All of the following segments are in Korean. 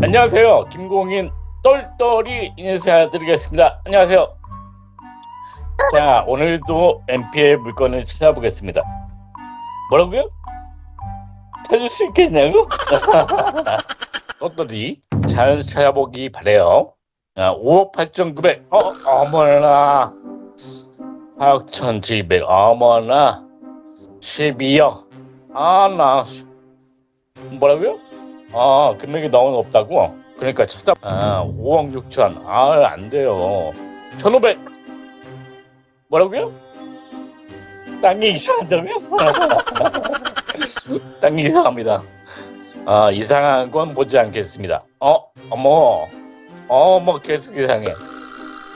안녕하세요. 김공인 똘똘이 인사드리겠습니다. 안녕하세요. 자, 오늘도 MP의 물건을 찾아보겠습니다. 뭐라고요? 찾을 수 있겠냐고? 똘똘이 잘 찾아보기 바래요. 아, 5억 8,900. 어, 어머나. 8억 1,700. 어머나. 12억. 아, 나. 뭐라고요? 아, 금액이 너무 높다고? 그러니까 찾아, 아, 5억 6천. 아, 안 돼요. 1,500. 뭐라고요? 땅이 이상하다고요? 땅이 이상합니다. 아, 이상한 건 보지 않겠습니다. 어, 어머. 어머, 계속 이상해.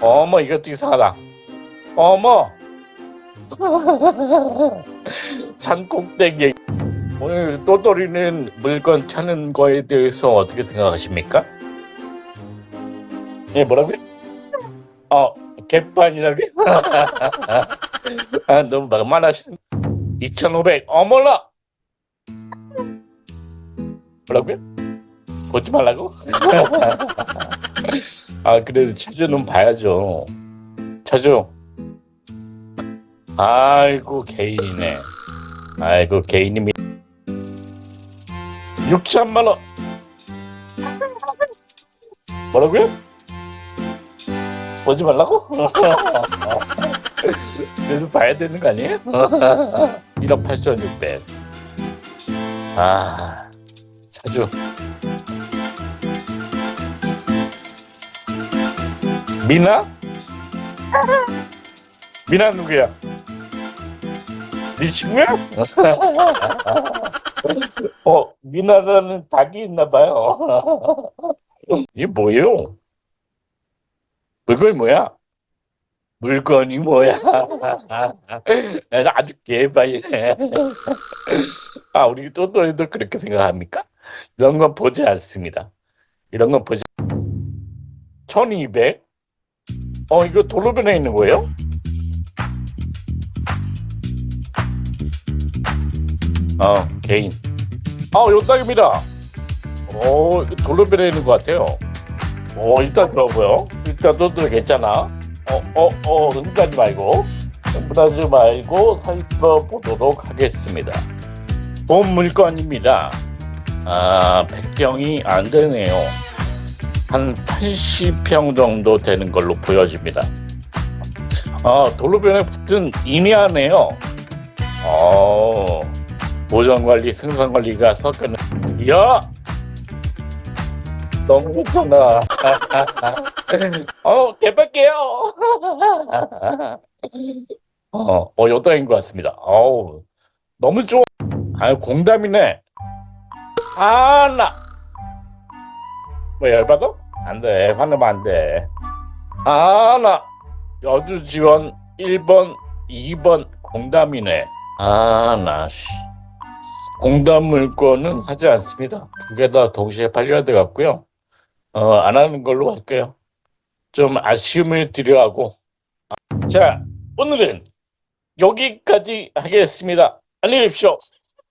어머, 이것도 이상하다. 어머. 산꼭대기. 오늘 또또리는 물건 찾는 거에 대해서 어떻게 생각하십니까? 예, 뭐라고요? 어, 개판이라고요? 아, 너무 막말하시는 2,500. 어머나! 뭐라고요? 보지 말라고? 아, 그래도 차주는 봐야죠. 차주. 아이고, 개인이네. 아이고, 개인이 6천만 원. 뭐라고요? 보지 말라고? 그래도 봐야 되는 거 아니에요? 1억 8,600. 아, 자주. 미나? 미나 누구야? 네 친구야? 어, 미나라는 닭이 있나 봐요. 이게 뭐예요? 물건이 뭐야? 물건이 뭐야? 아주 개발이네. 아, 우리 또또리도 그렇게 생각합니까? 이런 건 보지 않습니다. 이런 건 보지. 1200? 어, 이거 도로변에 있는 거예요? 어, 개인. 아, 요 땅입니다. 어, 돌로변에 있는 것 같아요. 어, 일단 들어보요. 일단 또들 괜찮아. 어, 어, 어, 흥분하지 말고. 흥분하지 말고 살펴보도록 하겠습니다. 본 물건입니다. 아, 100평이 안 되네요. 한 80평 정도 되는 걸로 보여집니다. 아, 돌로변에 붙은 인이하네요. 어, 보전 관리, 생산 관리가 섞여는. 야, 너무 괜찮아. 어, 개발게요. 어, 어, 여당인 것 같습니다. 어우, 너무 좋아. 아유, 공담이네. 아, 나. 뭐, 열받아? 안 돼. 화내면 안 돼. 아, 나. 여주 지원 1번, 2번 공담이네. 아, 나, 씨. 공담 물건은 하지 않습니다. 두 개 다 동시에 팔려야 돼 같고요. 어, 안 하는 걸로 할게요. 좀 아쉬움을 드려하고. 자, 오늘은 여기까지 하겠습니다. 안녕히 계십시오.